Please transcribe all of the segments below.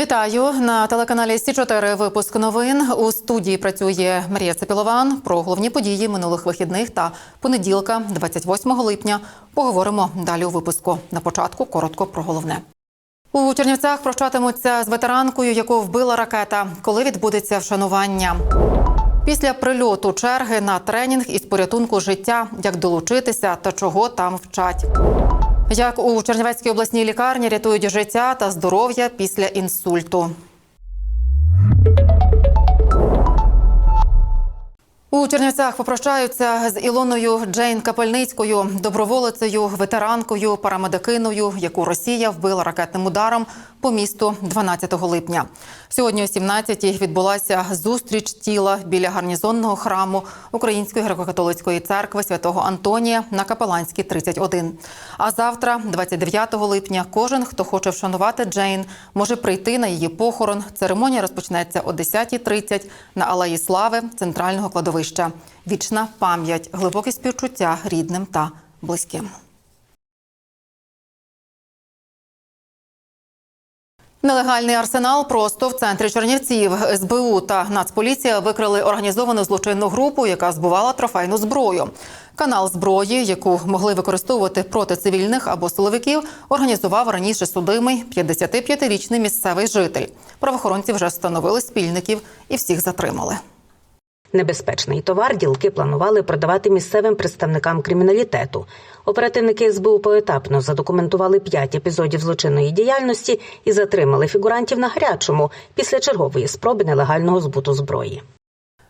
Вітаю на телеканалі Сі 4 Випуск новин у студії працює Марія Цепілован. Про головні події минулих вихідних та понеділка, 28 липня. Поговоримо далі у випуску. На початку коротко про головне. У Чернівцях прощатимуться з ветеранкою, яку вбила ракета. Коли відбудеться вшанування? Після прильоту черги на тренінг із порятунку життя, як долучитися та чого там вчать. Як у Чернівецькій обласній лікарні рятують життя та здоров'я після інсульту. У Чернівцях попрощаються з Ілоною Джейн Капельницькою, доброволицею, ветеранкою, парамедикиною, яку Росія вбила ракетним ударом по місту 12 липня. Сьогодні о 17-й відбулася зустріч тіла біля гарнізонного храму Української греко-католицької церкви святого Антонія на Капеланській 31. А завтра, 29 липня, кожен, хто хоче вшанувати Джейн, може прийти на її похорон. Церемонія розпочнеться о 10.30 на Алеї Слави центрального кладовища. Вічна пам'ять, глибоке співчуття рідним та близьким. Нелегальний арсенал просто в центрі Чернівців. СБУ та Нацполіція викрили організовану злочинну групу, яка збувала трофейну зброю. Канал зброї, яку могли використовувати проти цивільних або силовиків, організував раніше судимий 55-річний місцевий житель. Правоохоронці вже встановили спільників і всіх затримали. Небезпечний товар ділки планували продавати місцевим представникам криміналітету. Оперативники СБУ поетапно задокументували п'ять епізодів злочинної діяльності і затримали фігурантів на гарячому після чергової спроби нелегального збуту зброї.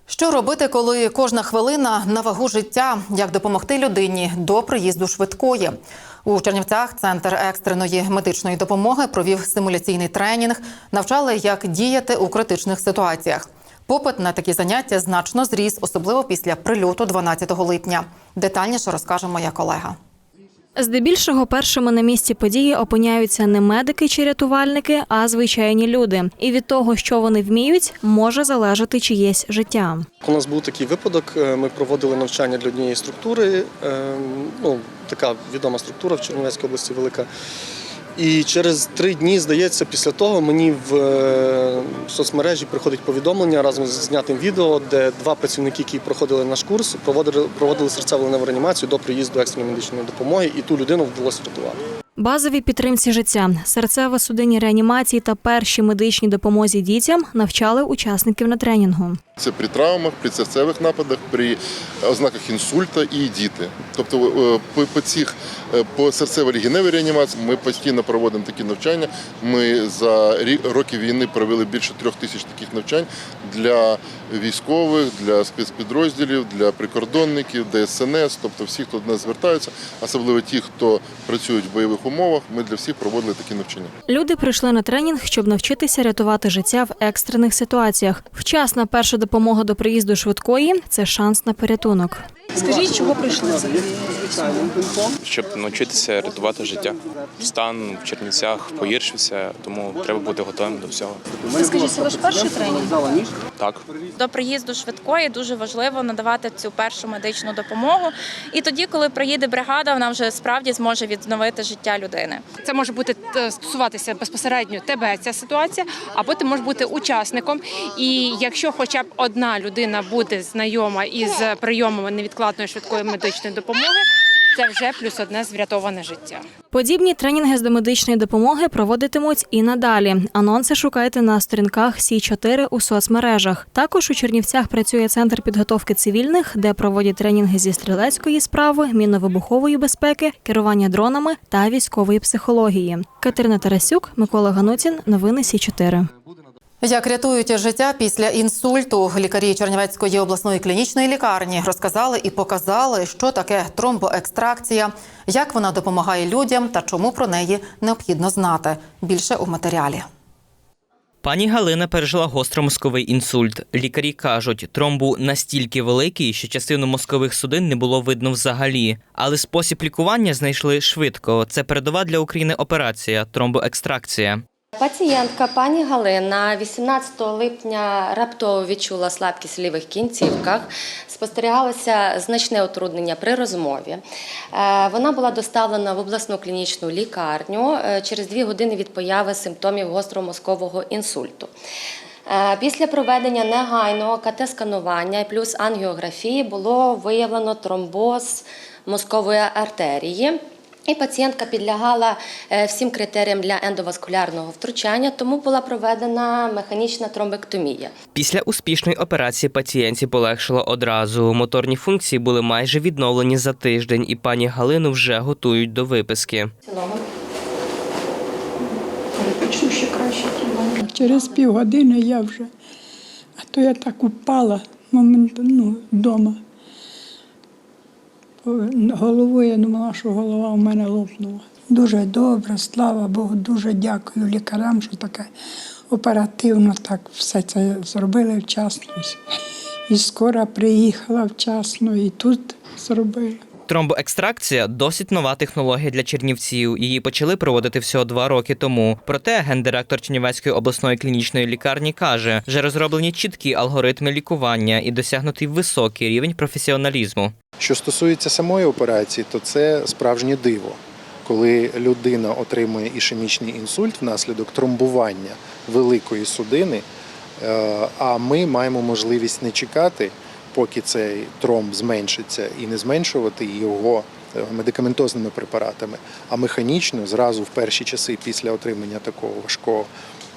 Що робити, коли кожна хвилина на вагу життя? Як допомогти людині до приїзду швидкої? У Чернівцях центр екстреної медичної допомоги провів симуляційний тренінг, навчали, як діяти у критичних ситуаціях. Попит на такі заняття значно зріс, особливо після прильоту 12 липня. Детальніше розкаже моя колега. Здебільшого першими на місці події опиняються не медики чи рятувальники, а звичайні люди. І від того, що вони вміють, може залежати чиєсь життя. У нас був такий випадок. е, Ми проводили навчання для однієї структури. е, Ну, така відома структура в Чернівецькій області велика. І через три дні, здається, після того мені в е, соцмережі приходить повідомлення разом з знятим відео, де два працівники, які проходили наш курс, проводили, проводили серцево-леневу реанімацію до приїзду екстреної медичної допомоги, і ту людину вдалося врятувати. Базові підтримці життя, серцево-судинні реанімації та перші медичні допомозі дітям навчали учасників на тренінгу. Це при травмах, при серцевих нападах, при ознаках інсульта і діти. Тобто е, по, цих е, по серцево-легеневій реанімації ми постійно проводимо такі навчання. Ми за рі- роки війни провели більше трьох тисяч таких навчань для військових, для спецпідрозділів, для прикордонників, ДСНС, тобто всі, хто до нас звертаються, особливо ті, хто працюють в бойових умовах. Ми для всіх проводили такі навчання. Люди прийшли на тренінг, щоб навчитися рятувати життя в екстрених ситуаціях. Вчасна перша допомога до приїзду швидкої це шанс на порятунок. Скажіть, чого прийшли щоб навчитися рятувати життя. Стан в Чернівцях погіршився, тому треба бути готовим до всього. Скажіть, це ваш перший тренінг? Так. До приїзду швидкої дуже важливо надавати цю першу медичну допомогу. І тоді, коли приїде бригада, вона вже справді зможе відновити життя людини. Це може бути е, стосуватися безпосередньо тебе ця ситуація, або ти можеш бути учасником. І якщо хоча б одна людина буде знайома із прийомами невідкладної швидкої медичної допомоги, це вже плюс одне врятоване життя. Подібні тренінги з домедичної допомоги проводитимуть і надалі. Анонси шукайте на сторінках Сі 4 у соцмережах. Також у Чернівцях працює центр підготовки цивільних, де проводять тренінги зі стрілецької справи, мінно-вибухової безпеки, керування дронами та військової психології. Катерина Тарасюк, Микола Ганутін. Новини Сі 4 Як рятують життя після інсульту, лікарі Чернівецької обласної клінічної лікарні розказали і показали, що таке тромбоекстракція, як вона допомагає людям та чому про неї необхідно знати. Більше у матеріалі. Пані Галина пережила гостромозковий інсульт. Лікарі кажуть, тромбу настільки великий, що частину мозкових судин не було видно взагалі. Але спосіб лікування знайшли швидко. Це передова для України операція тромбоекстракція. Пацієнтка пані Галина 18 липня раптово відчула слабкість в лівих кінцівках. Спостерігалося значне утруднення при розмові. Е, Вона була доставлена в обласну клінічну лікарню е, через дві години від появи симптомів гостромозкового інсульту. Е, Після проведення негайного КТ-сканування плюс ангіографії було виявлено тромбоз мозкової артерії. І пацієнтка підлягала е, всім критеріям для ендоваскулярного втручання, тому була проведена механічна тромбектомія. Після успішної операції пацієнтці полегшило одразу. Моторні функції були майже відновлені за тиждень, і пані Галину вже готують до виписки. В цілому Через півгодини я вже, а то я так упала моментально ну, вдома. Головою я думала, що голова у мене лопнула. Дуже добре, слава Богу, дуже дякую лікарям, що таке оперативно так все це зробили вчасно. І скоро приїхала вчасно, і тут зробили. Тромбоекстракція досить нова технологія для чернівців. Її почали проводити всього два роки тому. Проте гендиректор Чернівецької обласної клінічної лікарні каже, вже розроблені чіткі алгоритми лікування і досягнутий високий рівень професіоналізму. Що стосується самої операції, то це справжнє диво, коли людина отримує ішемічний інсульт внаслідок тромбування великої судини, е, а ми маємо можливість не чекати, поки цей тромб зменшиться, і не зменшувати його е, медикаментозними препаратами, а механічно зразу в перші часи після отримання такого важкого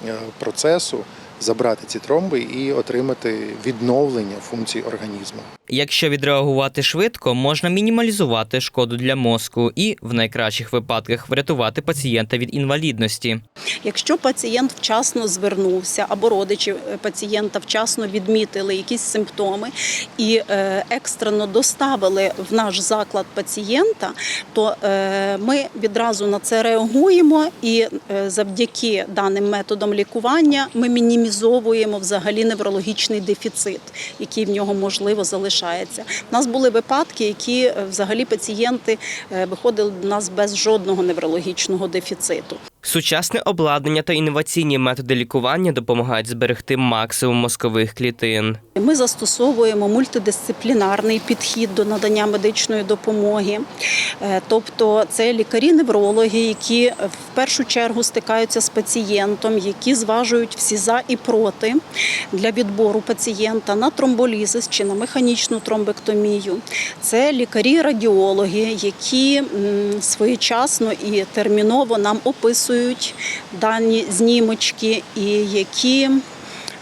е, процесу забрати ці тромби і отримати відновлення функцій організму. Якщо відреагувати швидко, можна мінімалізувати шкоду для мозку і, в найкращих випадках, врятувати пацієнта від інвалідності. Якщо пацієнт вчасно звернувся або родичі е, пацієнта вчасно відмітили якісь симптоми і е, екстрено доставили в наш заклад пацієнта, то е, ми відразу на це реагуємо і завдяки даним методам лікування ми мінімізовуємо взагалі неврологічний дефіцит, який в нього можливо залишається. У нас були випадки, які е, взагалі пацієнти е, виходили до нас без жодного неврологічного дефіциту. Сучасне обладнання та інноваційні методи лікування допомагають зберегти максимум мозкових клітин. Ми застосовуємо мультидисциплінарний підхід до надання медичної допомоги. Е, Тобто це лікарі-неврологи, які в першу чергу стикаються з пацієнтом, які зважують всі за і проти для відбору пацієнта на тромболізис чи на механічну тромбектомію. Це лікарі-радіологи, які своєчасно і терміново нам описують дані знімочки, і які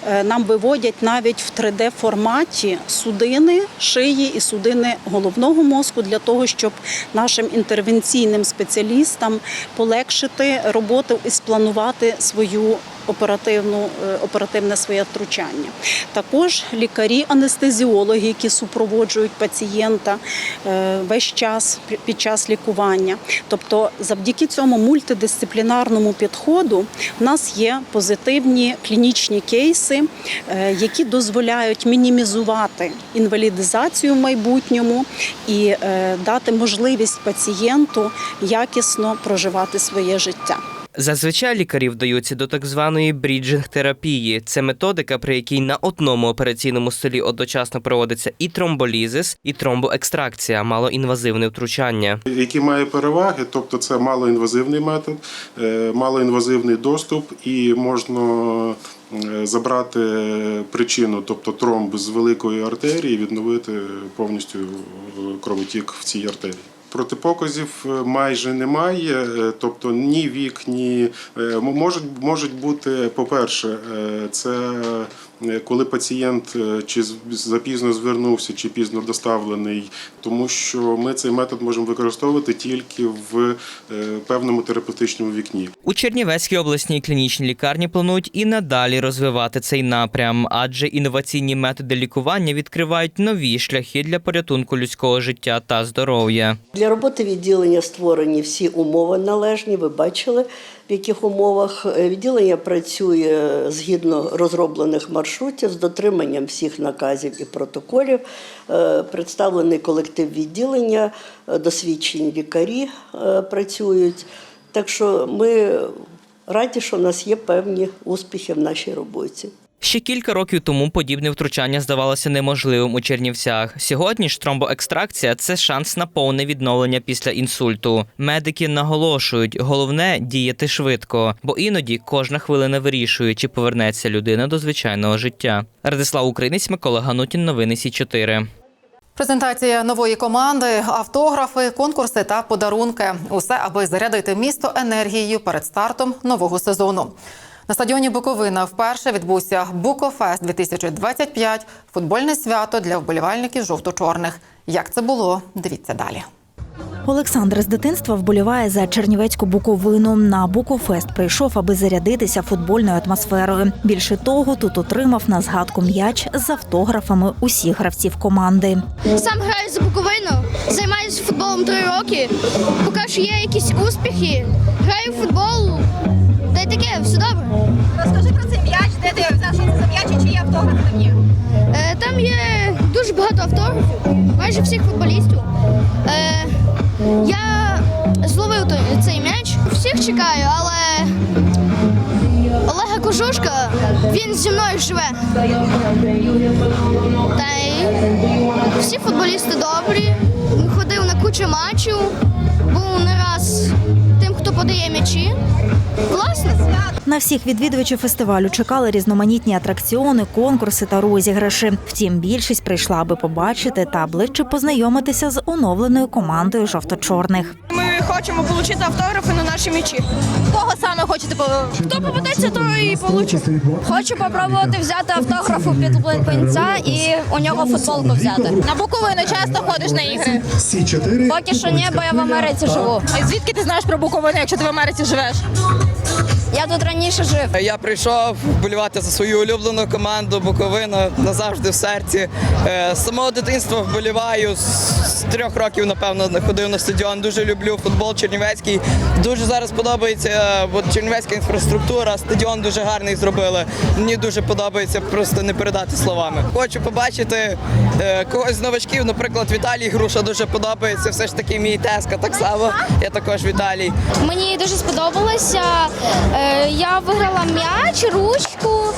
е, нам виводять навіть в 3D форматі судини шиї і судини головного мозку для того, щоб нашим інтервенційним спеціалістам полегшити роботу і спланувати свою оперативну е, оперативне своє втручання. Також лікарі-анестезіологи, які супроводжують пацієнта е, весь час під час лікування. Тобто, завдяки цьому мультидисциплінарному підходу в нас є позитивні клінічні кейси, е, які дозволяють мінімізувати інвалідизацію в майбутньому і дати можливість пацієнту якісно проживати своє життя. Зазвичай лікарі вдаються до так званої бріджинг-терапії. Це методика, при якій на одному операційному столі одночасно проводиться і тромболізис, і тромбоекстракція, малоінвазивне втручання. які має переваги, тобто це малоінвазивний метод, е, малоінвазивний доступ, і можна е, забрати причину, тобто тромб з великої артерії, відновити повністю е, кровотік в цій артерії. Протипоказів е, майже немає, е, тобто ні вік, ні е, можуть, можуть бути, по-перше, е, це коли пацієнт е, чи з- запізно звернувся, чи пізно доставлений, тому що ми цей метод можемо використовувати тільки в е, певному терапевтичному вікні. У Чернівецькій обласній клінічній лікарні планують і надалі розвивати цей напрям, адже інноваційні методи лікування відкривають нові шляхи для порятунку людського життя та здоров'я. Для роботи відділення створені всі умови належні. Ви бачили, в яких умовах Е, відділення працює згідно розроблених маршрутів з дотриманням всіх наказів і протоколів. Е, Представлений колектив відділення, е, досвідчені лікарі працюють. Так що ми раді, що в нас є певні успіхи в нашій роботі. Ще кілька років тому подібне втручання здавалося неможливим у Чернівцях. Сьогодні ж тромбоекстракція це шанс на повне відновлення після інсульту. Медики наголошують, головне діяти швидко, бо іноді кожна хвилина вирішує, чи повернеться людина до звичайного життя. Радислав Українець, Микола Ганутін, новини Сі 4 Презентація нової команди, автографи, конкурси та подарунки усе, аби зарядити місто енергією перед стартом нового сезону. На стадіоні Буковина вперше відбувся Букофест 2025 – футбольне свято для вболівальників жовто-чорних. Як це було? Дивіться далі. Олександр з дитинства вболіває за Чернівецьку буковину. На Букофест прийшов, аби зарядитися футбольною атмосферою. Більше того, тут отримав на згадку м'яч з автографами усіх гравців команди. Сам граю за Буковину, займаюся футболом три роки. Поки що є якісь успіхи, граю в футбол. Та й таке, все добре. Розкажи про цей м'яч, де ти взяв, що це за м'яч і чиї автографи там є? Е, там є дуже багато автографів, майже всіх футболістів. Е, я зловив цей м'яч, всіх чекаю, але Олега Кожушка, він зі мною живе. Та й всі футболісти добрі. Ходив на кучу матчів, був не раз хто подає м'ячі. Класно. На всіх відвідувачів фестивалю чекали різноманітні атракціони, конкурси та розіграші. Втім, більшість прийшла, аби побачити та ближче познайомитися з оновленою командою жовто-чорних. Хочемо отримати автографи на наші м'ячі. Кого саме хочете Хто попадеться, то і получить. Хочу попробувати взяти автограф у підлипинця і у нього футболку взяти. На Буковину часто ходиш на ігри. Поки що ні, бо я в Америці живу. А звідки ти знаєш про Буковину, якщо ти в Америці живеш? Я тут раніше жив. Я прийшов вболівати за свою улюблену команду Буковина назавжди в серці. Е, З самого дитинства вболіваю з з трьох років, напевно, ходив на стадіон. Дуже люблю футбол чернівецький. Дуже зараз подобається е, от чернівецька інфраструктура. Стадіон дуже гарний зробили. Мені дуже подобається, просто не передати словами. Хочу побачити е, когось з новачків, наприклад, Віталій Груша дуже подобається. Все ж таки мій теска так само. Я також Віталій. Мені дуже сподобалося. Е, я виграла м'яч, ручку,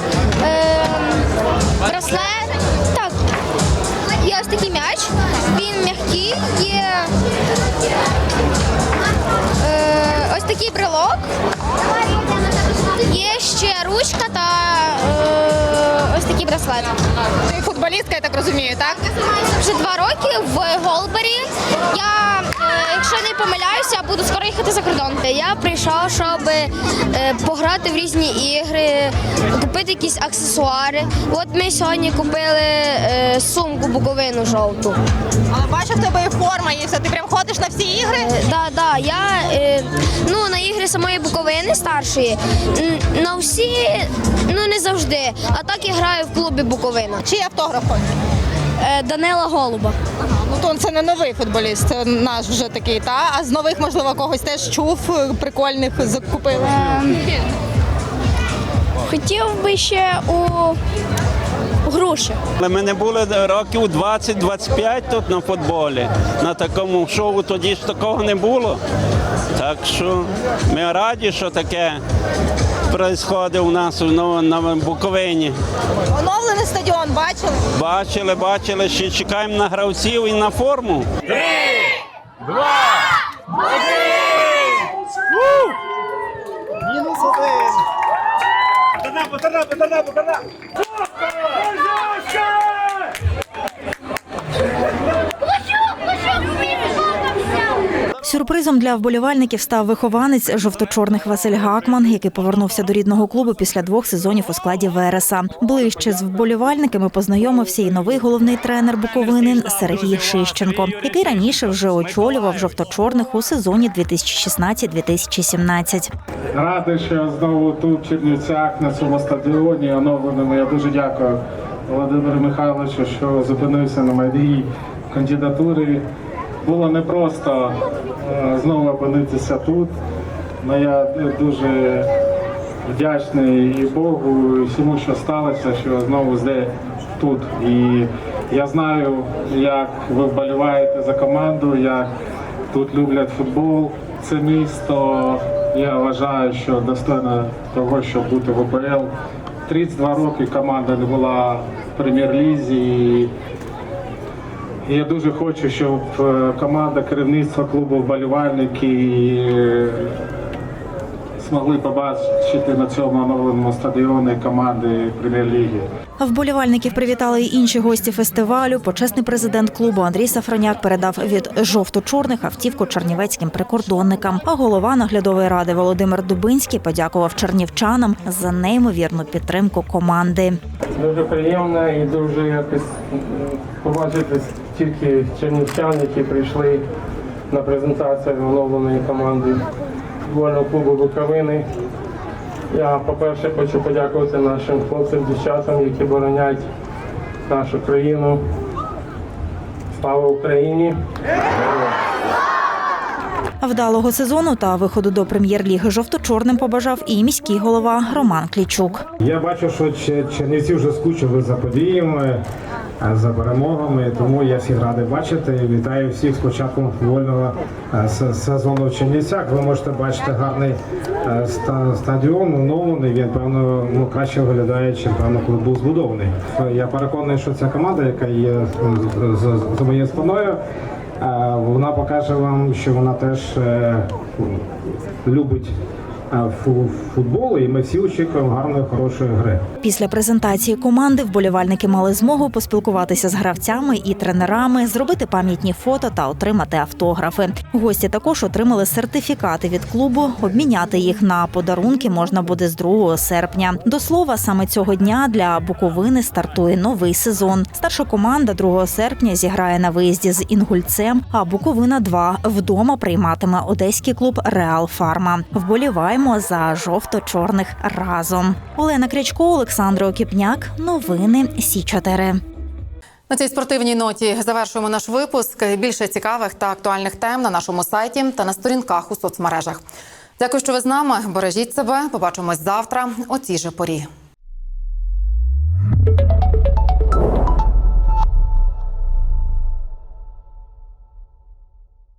ще ручка та е, ось такі браслети. Ти футболістка, я так розумію, так? Вже два роки в Голбері. Я, якщо не помиляюся, буду скоро їхати за кордон. Я прийшов, щоб е, пограти в різні ігри, купити якісь аксесуари. От ми сьогодні купили е, сумку буковину жовту. Але бачу, в тебе форма, є. Ти прям ходиш на всі ігри? Так, так, я е, ну, на ігри самої буковини старшої. На всі, ну не завжди. А так я граю в клубі Буковина. Чий автограф хочеш? Е, Данила Голуба. Ну то це не новий футболіст, це наш вже такий, та? А з нових, можливо, когось теж чув, е, прикольних закупили. Хотів би ще у груші. Ми не були років 20-25 тут на футболі. На такому шоу тоді ж такого не було. Так що ми раді, що таке відбувається у нас на Буковині. Оновлений стадіон, бачили? Бачили, бачили, ще чекаємо на гравців і на форму. Мінус один. Пацана, пацана, пацана, пацана. Сюрпризом для вболівальників став вихованець жовто-чорних Василь Гакман, який повернувся до рідного клубу після двох сезонів у складі Вереса. Ближче з вболівальниками познайомився і новий головний тренер Буковини Сергій Шищенко, який раніше вже очолював жовто-чорних у сезоні 2016-2017. Радий, що я знову тут, в Чернівцях, на цьому стадіоні оновленому. Я дуже дякую Володимиру Михайловичу, що зупинився на моїй кандидатурі. Було непросто е, знову опинитися тут. але я дуже вдячний і Богу, і всьому, що сталося, що знову зде тут. І я знаю, як ви вболіваєте за команду, як тут люблять футбол. Це місто Я вважаю, що достойна того, щоб бути в УПЛ. 32 роки команда не була в прем'єр-лізі. Я дуже хочу, щоб е, команда керівництва клубу вболівальники змогли побачити на цьому оновленому стадіоні команди прем'єр-ліги. Вболівальників привітали й інші гості фестивалю. Почесний президент клубу Андрій Сафроняк передав від жовто-чорних автівку чернівецьким прикордонникам. А голова наглядової ради Володимир Дубинський подякував чернівчанам за неймовірну підтримку команди. Дуже приємно і дуже якось м, побачити тільки чернівчан, які прийшли на презентацію оновленої команди футбольного клубу Буковини. Я, по-перше, хочу подякувати нашим хлопцям, дівчатам, які боронять нашу країну. Слава Україні! Вдалого сезону та виходу до прем'єр-ліги жовто-чорним побажав і міський голова Роман Клічук. Я бачу, що Че- чернівці вже скучили за подіями, за перемогами, тому я всіх радий бачити. Вітаю всіх з початком футбольного е, сезону в Чернівцях. Ви можете бачити гарний е, стадіон, оновлений. Він певно ну краще виглядає, чим певно, коли був збудований. Я переконаний, що ця команда, яка є е, з- моєю спиною. е, Вона покаже вам, що вона теж е, любить е, фу- футбол, і ми всі очікуємо гарної, хорошої гри. Після презентації команди вболівальники мали змогу поспілкуватися з гравцями і тренерами, зробити пам'ятні фото та отримати автографи. Гості також отримали сертифікати від клубу. Обміняти їх на подарунки можна буде з 2 серпня. До слова, саме цього дня для Буковини стартує новий сезон. Старша команда 2 серпня зіграє на виїзді з Інгульцем, а Буковина 2 вдома прийматиме одеський клуб Реал Фарма. Вболіваємо за жовто-чорних разом. Олена Крячко, Олександр Окіпняк. Новини Сі 4 На цій спортивній ноті завершуємо наш випуск. Більше цікавих та актуальних тем на нашому сайті та на сторінках у соцмережах. Дякую, що ви з нами. Бережіть себе. Побачимось завтра о цій же порі.